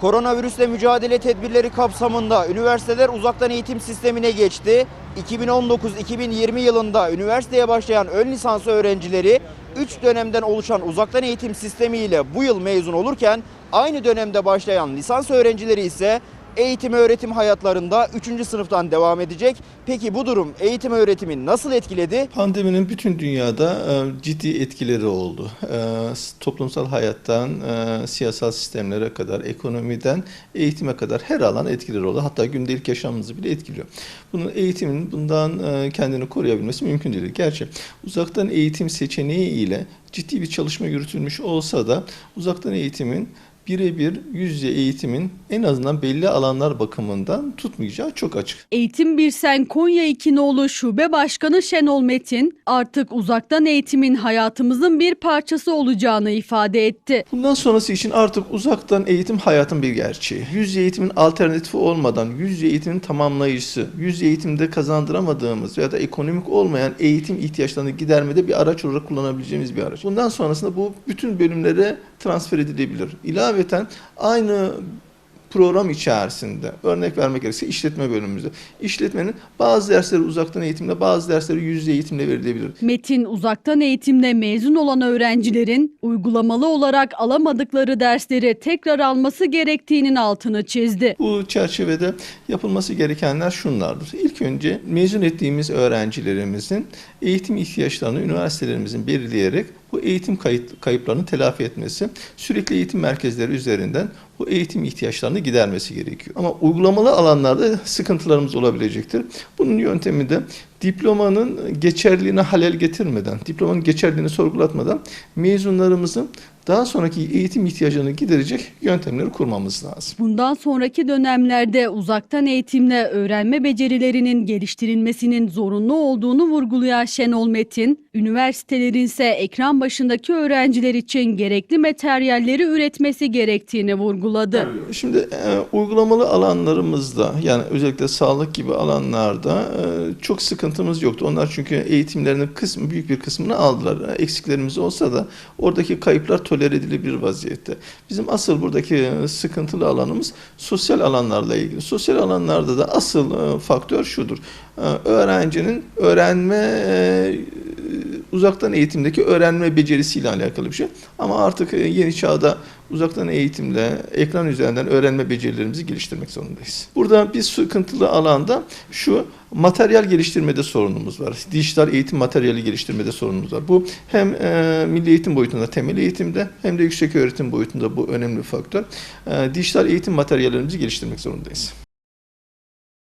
Koronavirüsle mücadele tedbirleri kapsamında üniversiteler uzaktan eğitim sistemine geçti. 2019-2020 yılında üniversiteye başlayan ön lisans öğrencileri 3 dönemden oluşan uzaktan eğitim sistemiyle bu yıl mezun olurken aynı dönemde başlayan lisans öğrencileri ise eğitim öğretim hayatlarında 3. sınıftan devam edecek. Peki bu durum eğitim öğretimi nasıl etkiledi? Pandeminin bütün dünyada e, ciddi etkileri oldu. E, toplumsal hayattan, e, siyasal sistemlere kadar, ekonomiden eğitime kadar her alan etkileri oldu. Hatta gündelik yaşamımızı bile etkiliyor. Bunun eğitimin bundan kendini koruyabilmesi mümkün değil. Gerçi uzaktan eğitim seçeneği ile ciddi bir çalışma yürütülmüş olsa da uzaktan eğitimin birebir yüz yüze eğitimin en azından belli alanlar bakımından tutmayacağı çok açık. Eğitim Birsen Konya İkinoğlu Şube Başkanı Şenol Metin artık uzaktan eğitimin hayatımızın bir parçası olacağını ifade etti. Bundan sonrası için artık uzaktan eğitim hayatın bir gerçeği. Yüz yüze eğitimin alternatifi olmadan yüz yüze eğitimin tamamlayıcısı, yüz yüze eğitimde kazandıramadığımız ya da ekonomik olmayan eğitim ihtiyaçlarını gidermede bir araç olarak kullanabileceğimiz bir araç. Bundan sonrasında bu bütün bölümlere transfer edilebilir. İlaveten aynı program içerisinde örnek vermek gerekirse işletme bölümümüzde. İşletmenin bazı dersleri uzaktan eğitimle bazı dersleri yüz yüze eğitimle verilebilir. Metin uzaktan eğitimle mezun olan öğrencilerin uygulamalı olarak alamadıkları dersleri tekrar alması gerektiğinin altını çizdi. Bu çerçevede yapılması gerekenler şunlardır. İlk önce mezun ettiğimiz öğrencilerimizin eğitim ihtiyaçlarını üniversitelerimizin belirleyerek bu eğitim kayıt, kayıplarını telafi etmesi, sürekli eğitim merkezleri üzerinden bu eğitim ihtiyaçlarını gidermesi gerekiyor. Ama uygulamalı alanlarda sıkıntılarımız olabilecektir. Bunun yöntemi de diplomanın geçerliliğine halel getirmeden, diplomanın geçerliliğini sorgulatmadan mezunlarımızın daha sonraki eğitim ihtiyacını giderecek yöntemleri kurmamız lazım. Bundan sonraki dönemlerde uzaktan eğitimle öğrenme becerilerinin geliştirilmesinin zorunlu olduğunu vurgulayan Şenol Metin, üniversitelerin ise ekran başındaki öğrenciler için gerekli materyalleri üretmesi gerektiğini vurguladı. Şimdi e, uygulamalı alanlarımızda yani özellikle sağlık gibi alanlarda e, çok sıkıntımız yoktu. Onlar çünkü eğitimlerinin kısmı büyük bir kısmını aldılar. Eksiklerimiz olsa da oradaki kayıplar tolere edilebilir vaziyette. Bizim asıl buradaki e, sıkıntılı alanımız sosyal alanlarla ilgili. Sosyal alanlarda da asıl e, faktör şudur. E, öğrencinin öğrenme uzaktan eğitimdeki öğrenme becerisiyle alakalı bir şey. Ama artık e, yeni çağda uzaktan eğitimle ekran üzerinden öğrenme becerilerimizi geliştirmek zorundayız. Burada bir sıkıntılı alanda şu materyal geliştirmede sorunumuz var. Dijital eğitim materyali geliştirmede sorunumuz var. Bu hem e, milli eğitim boyutunda temel eğitimde hem de yüksek öğretim boyutunda bu önemli faktör. E, dijital eğitim materyallerimizi geliştirmek zorundayız.